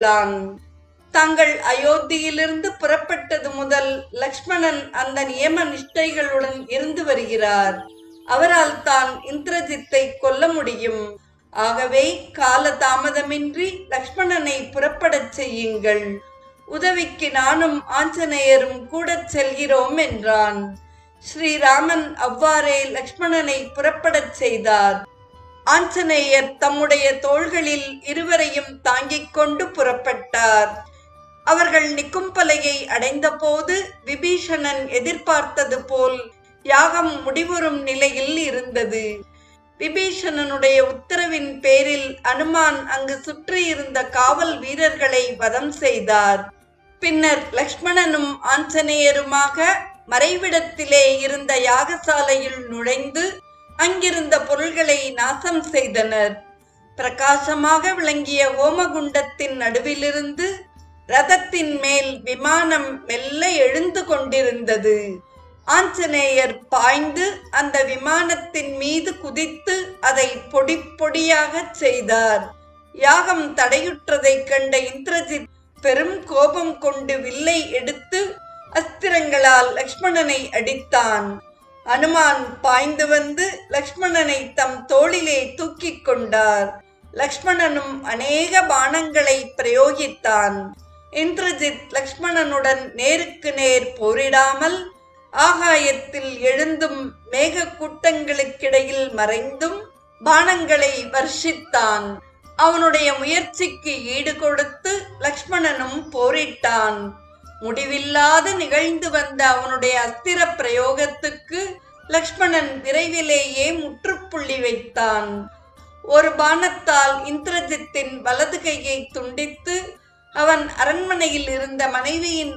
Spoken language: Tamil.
உள்ளான் தாங்கள் அயோத்தியிலிருந்து புறப்பட்டது முதல் லக்ஷ்மணன் அந்த நியம நிஷ்டைகளுடன் இருந்து வருகிறார். அவரால் தான் இந்திரஜித்தை கொல்ல முடியும். ஆகவே கால தாமதமின்றி லக்ஷ்மணனை புறப்படச் செய்யுங்கள். உதவிக்கு நானும் ஆஞ்சநேயரும் கூட செல்கிறோம் என்றான். ஸ்ரீராமன் அவ்வாறே லக்ஷ்மணனை புறப்படச் செய்தார். ஆஞ்சநேயர் தம்முடைய தோள்களில் இருவரையும் தாங்கிக் கொண்டு புறப்பட்டார். அவர்கள் நிக்கும்பலையை அடைந்தபோது விபீஷணன் எதிர்பார்த்தது போல் யாகம் முடிவுறும் நிலையில் இருந்தது. விபீஷணனுடைய உத்தரவின் பேரில் அனுமான் அங்கு சுற்றியிருந்த காவல் வீரர்களை வதம் செய்தார். பின்னர் லக்ஷ்மணனும் ஆஞ்சநேயருமாக மறைவிடத்திலே இருந்த யாகசாலையில் நுழைந்து அங்கிருந்த பொருள்களை நாசம் செய்தனர். பிரகாசமாக விளங்கிய ஓமகுண்டத்தின் நடுவிலிருந்து ரதத்தின் மேல் விமானம் மெல்ல எழுந்து கொண்டிருந்தது. ஆஞ்சநேயர் பாய்ந்து அந்த விமானத்தின் மீது குதித்து அதை பொடி பொடியாகச் செய்தார். யாகம் தடையுற்றதைக் கண்ட இந்திரஜித் பெரும் கோபம் கொண்டு வில்லை எடுத்து அஸ்திரங்களால் லக்ஷ்மணனை அடித்தான். அனுமான் பாய்ந்து வந்து லக்ஷ்மணனை தம் தோளிலே தூக்கிக் கொண்டார். லக்ஷ்மணனும் அநேக பானங்களை பிரயோகித்தான். இந்திரஜித் லக்ஷ்மணனுடன் நேருக்கு நேர் போரிடாமல் ஆகாயத்தில் எழுந்தும் மேக கூட்டங்களுக்கிடையில் மறைந்தும் பானங்களை வர்ஷித்தான். அவனுடைய முயற்சிக்கு ஈடு கொடுத்து லக்ஷ்மணனும் போரிட்டான். முடிவில்லாது நிகழ்ந்து வந்த அவனுடைய அஸ்திர பிரயோகத்துக்கு லக்ஷ்மணன் விரைவிலேயே முற்றுப்புள்ளி வைத்தான். ஒரு பானத்தால் இந்திரஜித்தின் வலது கையை துண்டித்து அவன் அரண்மனையில் இருந்த மனைவியின்